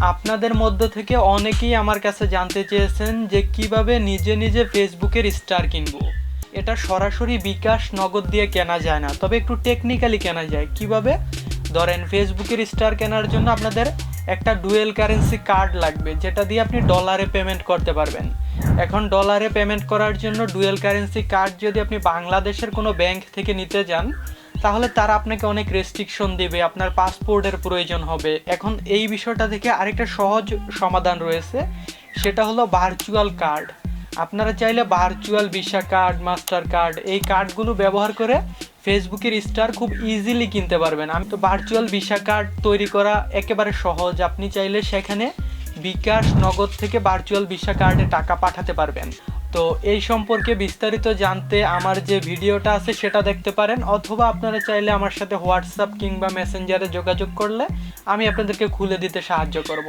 আপনাদের মধ্য থেকে অনেকেই আমার কাছে জানতে চেয়েছেন যে কীভাবে নিজে নিজে ফেসবুকের স্টার কিনবো। এটা সরাসরি বিকাশ নগদ দিয়ে কেনা যায় না, তবে একটু টেকনিক্যালি কেনা যায়। কীভাবে? ধরেন ফেসবুকের স্টার কেনার জন্য আপনাদের একটা ডুয়েল কারেন্সি কার্ড লাগবে, যেটা দিয়ে আপনি ডলারে পেমেন্ট করতে পারবেন। এখন ডলারে পেমেন্ট করার জন্য ডুয়েল কারেন্সি কার্ড যদি আপনি বাংলাদেশের কোনো ব্যাংক থেকে নিতে যান তাহলে তারা আপনাকে অনেক রেস্ট্রিকশন দেবে, আপনার পাসপোর্টের প্রয়োজন হবে। এখন এই বিষয়টা থেকে আরেকটা সহজ সমাধান রয়েছে, সেটা হলো ভার্চুয়াল কার্ড আপনারা চাইলে virtual visa card master card এই কার্ডগুলো ব্যবহার করে ফেসবুকের স্টার খুব ইজিলি কিনতে পারবেন। আমি তো ভার্চুয়াল ভিসা কার্ড তৈরি করা একেবারে সহজ। আপনি চাইলে সেখানে বিকাশ নগদ থেকে ভার্চুয়াল ভিসা কার্ডে টাকা পাঠাতে পারবেন। তো এই সম্পর্কে বিস্তারিত জানতে আমার যে ভিডিওটা আছে সেটা দেখতে পারেন, অথবা আপনারা চাইলে আমার সাথে হোয়াটসঅ্যাপ কিংবা মেসেঞ্জারে যোগাযোগ করলে আমি আপনাদেরকে খুলে দিতে সাহায্য করব।